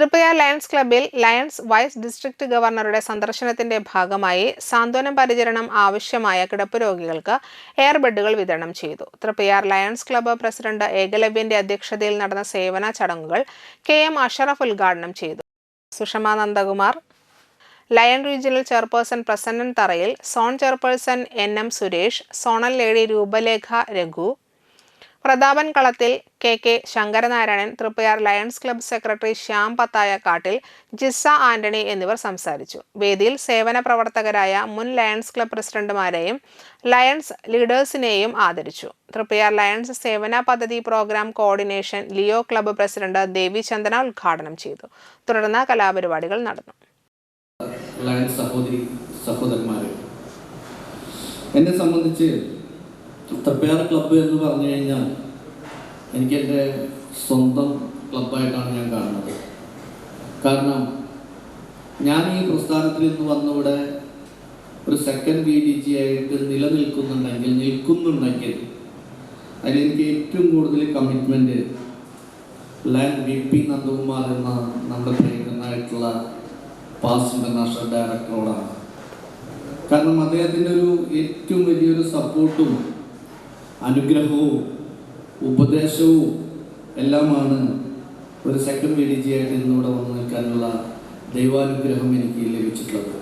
Triprayar Lions ക്ലബ്ബിൽ Lions vice district ഗവർണറുടെ സന്ദർശനത്തിന്റെ ഭാഗമായി സാന്ത്വനം പരിചരണം ആവശ്യമായ കിടപ്പ് രോഗികൾക്ക് എയർ ബെഡുകൾ വിതരണം ചെയ്തു. തൃപ്പയാർ ലയൺസ് ക്ലബ്ബ് പ്രസിഡന്റ് ഏകലവ്യന്റെ അധ്യക്ഷതയിൽ നടന്ന സേവന ചടങ്ങുകൾ കെ എം അഷറഫ് ഉദ്ഘാടനം ചെയ്തു. Sushama Nandakumar lion regional chairperson Prasannan Tharayil zone chairperson N M Suresh zonal lady Roopalekha Raghu Prathapan Kalathil K K Sankaranarayanan Triprayar lions club secretary Shyam Pathayakattil Jisa Antony എന്നിവർ സംസാരിച്ചു. വേദിയിൽ സേവന പ്രവർത്തകരായ മുൻ lions club പ്രസിഡന്റുമാരെയും lions ലീഡേഴ്സിനെയും ആദരിച്ചു. Triprayar lions സേവന പദ്ധതി programme coordination Leo club president Devi Chandana ഉദ്ഘാടനം ചെയ്തു. തുടർന്ന് കലാപരിപാടികൾ നടന്നു. സഹോദരി സഹോദരന്മാരെ എന്നെ സംബന്ധിച്ച് തപ്പയാർ ക്ലബ്ബ് എന്ന് പറഞ്ഞു കഴിഞ്ഞാൽ എനിക്ക് എന്റെ സ്വന്തം ക്ലബ്ബായിട്ടാണ് ഞാൻ കാണുന്നത്. കാരണം ഞാൻ ഈ പ്രസ്ഥാനത്തിൽ നിന്ന് വന്നിവിടെ ഒരു സെക്കൻഡ് ബി ഡി ജി ആയിട്ട് നിലനിൽക്കുന്നുണ്ടെങ്കിൽ നിൽക്കുന്നുണ്ടെങ്കിൽ അതിലെനിക്ക് ഏറ്റവും കൂടുതൽ കമ്മിറ്റ്മെന്റ് ലാൻഡ് വി പി നന്ദകുമാർ എന്ന നമ്മുടെ പ്രിയങ്കരനായിട്ടുള്ള പാസ് ഇന്റർനാഷണൽ ഡയറക്ടറോടാണ് കാരണം അദ്ദേഹത്തിന്റെ ഒരു ഏറ്റവും വലിയൊരു സപ്പോർട്ടും അനുഗ്രഹവും ഉപദേശവും എല്ലാമാണ് ഒരു സെക്കൻഡ് വി ഡി ജി ആയിട്ട് ഇന്നിവിടെ വന്ന് നിൽക്കാനുള്ള ദൈവാനുഗ്രഹം എനിക്ക് ലഭിച്ചിട്ടുള്ളത്.